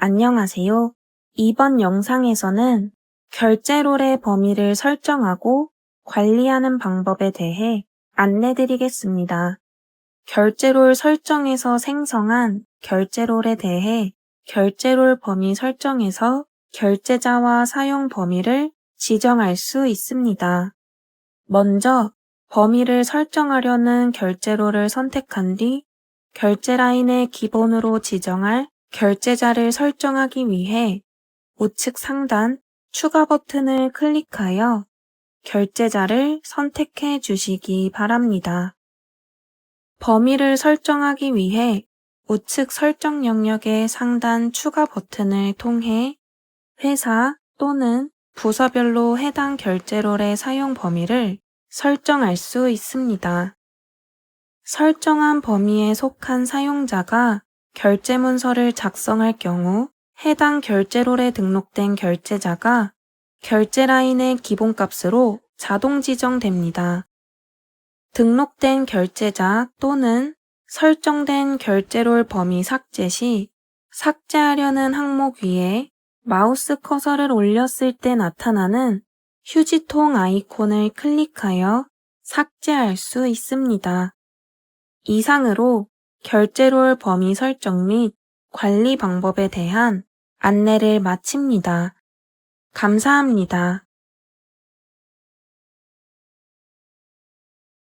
안녕하세요. 이번 영상에서는 결제롤의 범위를 설정하고 관리하는 방법에 대해 안내드리겠습니다. 결제롤 설정에서 생성한 결제롤에 대해 결제롤 범위 설정에서 결제자와 사용 범위를 지정할 수 있습니다. 먼저 범위를 설정하려는 결제롤을 선택한 뒤 결제 라인에 기본으로 지정할 결제자를 설정하기 위해 우측 상단 추가 버튼을 클릭하여 결제자를 선택해 주시기 바랍니다. 범위를 설정하기 위해 우측 설정 영역의 상단 추가 버튼을 통해 회사 또는 부서별로 해당 결제롤의 사용 범위를 설정할 수 있습니다. 설정한 범위에 속한 사용자가 결제 문서를 작성할 경우 해당 결제롤에 등록된 결제자가 결제 라인의 기본값으로 자동 지정됩니다. 등록된 결제자 또는 설정된 결제롤 범위 삭제 시 삭제하려는 항목 위에 마우스 커서를 올렸을 때 나타나는 휴지통 아이콘을 클릭하여 삭제할 수 있습니다. 이상으로 결제롤 범위 설정 및 관리 방법에 대한 안내를 마칩니다. 감사합니다.